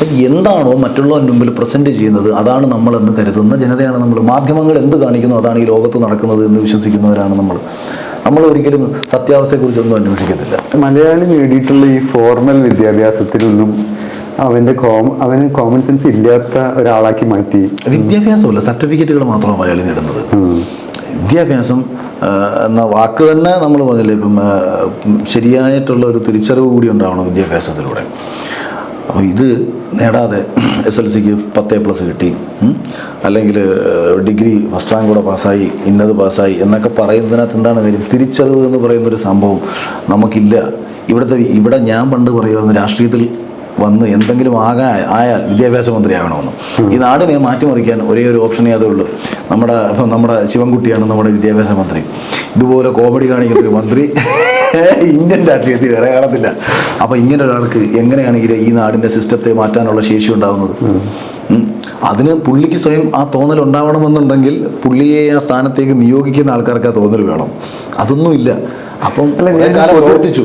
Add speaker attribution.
Speaker 1: അപ്പം എന്താണോ മറ്റുള്ളവരുടെ മുമ്പിൽ പ്രസന്റ് ചെയ്യുന്നത് അതാണ് നമ്മളെന്ന് കരുതുന്ന ജനതയാണ് നമ്മൾ. മാധ്യമങ്ങൾ എന്ത് കാണിക്കുന്നു അതാണ് ഈ ലോകത്ത് നടക്കുന്നത് എന്ന് വിശ്വസിക്കുന്നവരാണ് നമ്മൾ. നമ്മൾ ഒരിക്കലും സത്യാവസ്ഥയെക്കുറിച്ചൊന്നും അന്വേഷിക്കത്തില്ല.
Speaker 2: മലയാളി നേടിയിട്ടുള്ള ഈ ഫോർമൽ വിദ്യാഭ്യാസത്തിലൊന്നും അവന്റെ കോം അവന് കോമൺ സെൻസ് ഇല്ലാത്ത ഒരാളാക്കി മാറ്റി.
Speaker 1: വിദ്യാഭ്യാസമല്ല സർട്ടിഫിക്കറ്റുകൾ മാത്രമാണ് മലയാളി നേടുന്നത്. വിദ്യാഭ്യാസം എന്ന വാക്ക് തന്നെ നമ്മൾ പറഞ്ഞില്ലേ ഇപ്പം ശരിയായിട്ടുള്ള ഒരു തിരിച്ചറിവ് കൂടി ഉണ്ടാവണം വിദ്യാഭ്യാസത്തിലൂടെ. ഇത് നേടാതെ എസ് എൽ സിക്ക് പത്ത് പ്ലസ് കിട്ടി. അല്ലെങ്കിൽ ഡിഗ്രി ഫസ്റ്റ് റാങ്ക് കൂടെ പാസ്സായി ഇന്നത് പാസ്സായി എന്നൊക്കെ പറയുന്നതിനകത്ത് എന്താണ് കാര്യം? തിരിച്ചറിവ് എന്ന് പറയുന്നൊരു സംഭവം നമുക്കില്ല. ഇവിടുത്തെ ഇവിടെ ഞാൻ പണ്ട് പറയുമായിരുന്നു രാഷ്ട്രീയത്തിൽ വന്ന് എന്തെങ്കിലും ആകാൻ ആയാൽ വിദ്യാഭ്യാസ മന്ത്രിയാകണമെന്ന് ഈ നാടിനെ മാറ്റിമറിക്കാൻ ഒരേ ഒരു ഓപ്ഷനേ അതേ ഉള്ളൂ. നമ്മുടെ നമ്മുടെ ശിവൻകുട്ടിയാണ് നമ്മുടെ വിദ്യാഭ്യാസ മന്ത്രി. ഇതുപോലെ കോമഡി കാണിക്കുന്ന ഒരു മന്ത്രി. ഇന്ത്യൻ രാഷ്ട്രീയത്തിൽ വേറെ കാണത്തില്ല. അപ്പോൾ ഇങ്ങനെ ഒരാൾക്ക് എങ്ങനെയാണെങ്കിൽ ഈ നാടിന്റെ സിസ്റ്റത്തെ മാറ്റാനുള്ള ശേഷി ഉണ്ടാകുന്നത് ഉം. അതിന് പുള്ളിക്ക് സ്വയം ആ തോന്നൽ ഉണ്ടാവണമെന്നുണ്ടെങ്കിൽ പുള്ളിയെ ആ സ്ഥാനത്തേക്ക് നിയോഗിക്കുന്ന ആൾക്കാർക്ക് ആ തോന്നൽ വേണം. അതൊന്നുമില്ല. അപ്പം കാലം പ്രവർത്തിച്ചു.